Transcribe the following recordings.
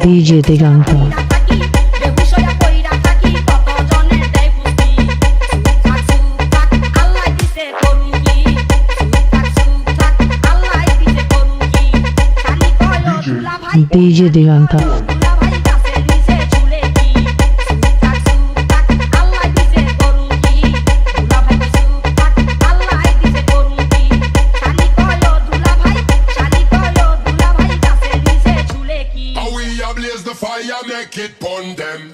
ডিজে তে গান DJ Diganta. blaze the fire, make it burn them.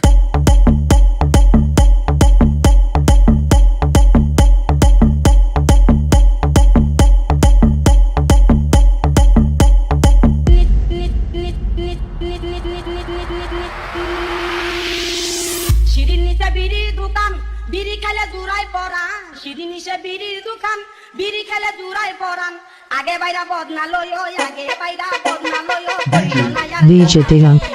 Shirin নিচে বিড়ির দোকান বিড়ি খেলে দূরাই পরান শিরিন নিচে বিড়ির দোকান বিড়ি খেলে দূরাই পরান আগে বাইরা বদনা লইও আগে বাইরা বদনা লইও করিও না আর DJ Diganta.